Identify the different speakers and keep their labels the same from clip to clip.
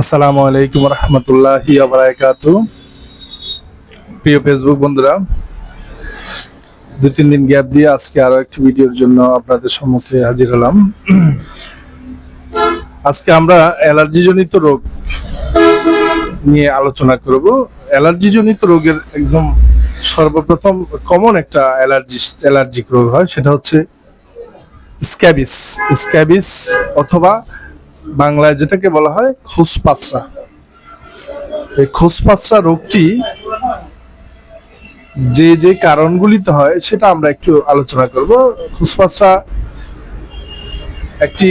Speaker 1: আসসালামু আলাইকুম রহমতুল্লাহ আবরাকাত প্রিয় ফেসবুক বন্ধুরা দু তিন দিন গ্যাপ দিয়ে আজকে আরও একটি ভিডিওর জন্য আপনাদের সম্মুখে হাজির হলাম। আজকে আমরা অ্যালার্জি জনিত রোগ নিয়ে আলোচনা করব। অ্যালার্জি জনিত রোগের একদম সর্বপ্রথম কমন একটা অ্যালার্জি, অ্যালার্জিক রোগ হয়, সেটা হচ্ছে স্ক্যাবিস। স্ক্যাবিস অথবা বাংলায় যেটাকে বলা হয় খুসপাসরা এই খুসপাসরা রোগটি যে যে কারণগুলিতে হয় সেটা আমরা একটু আলোচনা করব। খুসপাসরা একটি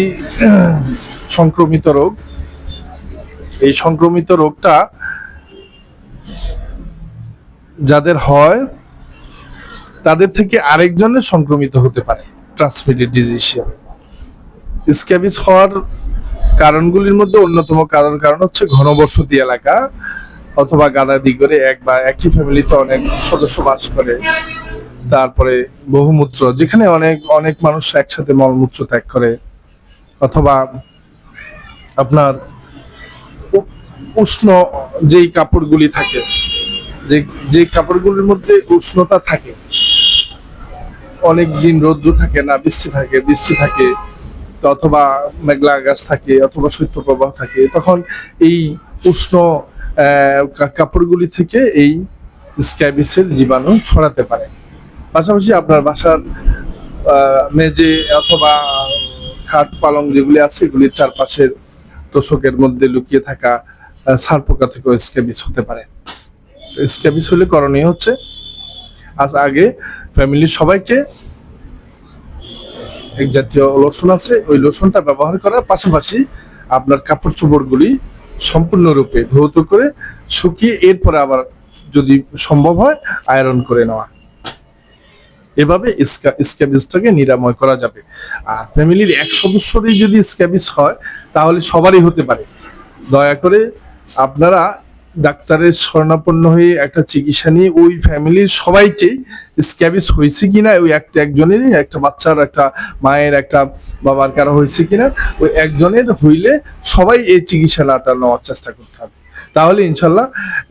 Speaker 1: সংক্রমিত রোগ। এই সংক্রমিত রোগটা যাদের হয়, তাদের থেকে আরেকজনের সংক্রমিত হতে পারে ট্রান্সমিটেড ডিজিজ হিসেবে। স্ক্যাবিস হওয়ার কারণগুলির মধ্যে অন্যতম কারণ কারণ হচ্ছে ঘনবসতি এলাকা অথবা গাদাদি করে এক বা একই ফ্যামিলিতে অনেক সদস্য বাস করে। তারপরে বহুমূত্র, যেখানে অনেক অনেক মানুষ একসাথে মলমূত্র ত্যাগ করে। অথবা আপনার উষ্ণ যেই কাপড়গুলি থাকে, যে যে কাপড়গুলির মধ্যে উষ্ণতা থাকে, অনেক দিন রৌদ্র থাকে না, বৃষ্টি থাকে বৃষ্টি থাকে অথবা মেঘলা আকাশ থাকে অথবা শৈত্যপ্রবাহ থাকে, তখন এই উষ্ণ কাপড়গুলি থেকে এই স্ক্যাবিসের জীবাণু ছড়াতে পারে। পাশাপাশি আপনার বাসার মেঝে অথবা খাট পালং যেগুলি আছে, এগুলির চারপাশের তোষকের মধ্যে লুকিয়ে থাকা ছার পোকা থেকেও স্ক্যাবিস হতে পারে। স্ক্যাবিস হলে করণীয় হচ্ছে, আজ আগে ফ্যামিলির সবাইকে এক জাতীয় লোশন আছে। ওই লোশনটা ব্যবহার করার পাশাপাশি আপনার কাপড় চোপড়গুলি সম্পূর্ণরূপে ধৌত করে শুকিয়ে এরপরে আবার যদি সম্ভব হয় আয়রন করে নেওয়া। এভাবে স্ক্যাবিসটাকে নিরাময় করা যাবে। আর ফ্যামিলির এক সদস্যরই যদি স্ক্যাবিস হয়, তাহলে সবারই হতে পারে। দয়া করে আপনারা ডাক্তারের শরণাপন্ন হয়ে একটা চিকিৎসা নিয়ে ওই ফ্যামিলির সবাইকে স্ক্যাবিস হয়েছে কিনা, ওই একটা একজনেরই, একটা বাচ্চার, একটা মায়ের, একটা বাবার কারও হয়েছে কিনা, ওই একজনের হইলে সবাই এই চিকিৎসাটা নেওয়ার চেষ্টা করতে হবে। তাহলে ইনশাল্লাহ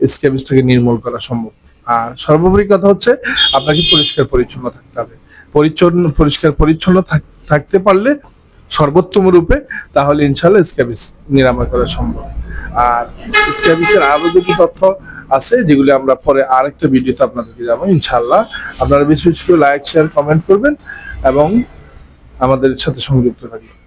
Speaker 1: স্ক্যাবিসটাকে নির্মূল করা সম্ভব। আর সর্বোপরি কথা হচ্ছে, আপনাকে পরিষ্কার পরিচ্ছন্ন থাকতে হবে। পরিচ্ছন্ন, পরিষ্কার পরিচ্ছন্ন থাক- থাকতে পারলে সর্বোত্তম রূপে তাহলে ইনশাল্লাহ স্ক্যাবিস নিরাময় করা সম্ভব। আর স্ক্যাবিসের আরও যদি তথ্য আছে, যেগুলি আমরা পরে আরেকটা ভিডিওতে আপনাদেরকে যাব ইনশাল্লাহ আপনারা বেশি বেশি করে লাইক শেয়ার কমেন্ট করবেন এবং আমাদের সাথে সংযুক্ত থাকবেন।